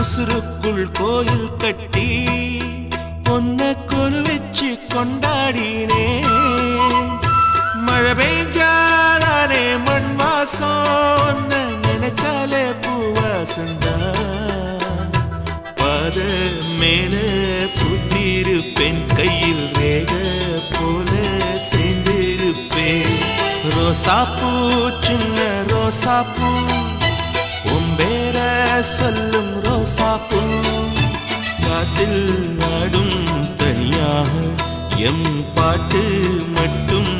உசுருக்குள் கோயில் கட்டி பொன்ன கொலு வச்சு கொண்டாடினே. மழை பெய்ஞ்சாதானே மண் வாசம் நினைச்சாலே பூவாசந்தா பாத மேல புத்திருப்பேன் கையில் வேக போல சேர்ந்திருப்பேன். ரோசாப்பூ சின்ன ரோசாப்பூ உம்பேர சொல்லும் ரோசாப்பூ காத்தில் நாடும் தனியாக எம் பாட்டு மட்டும்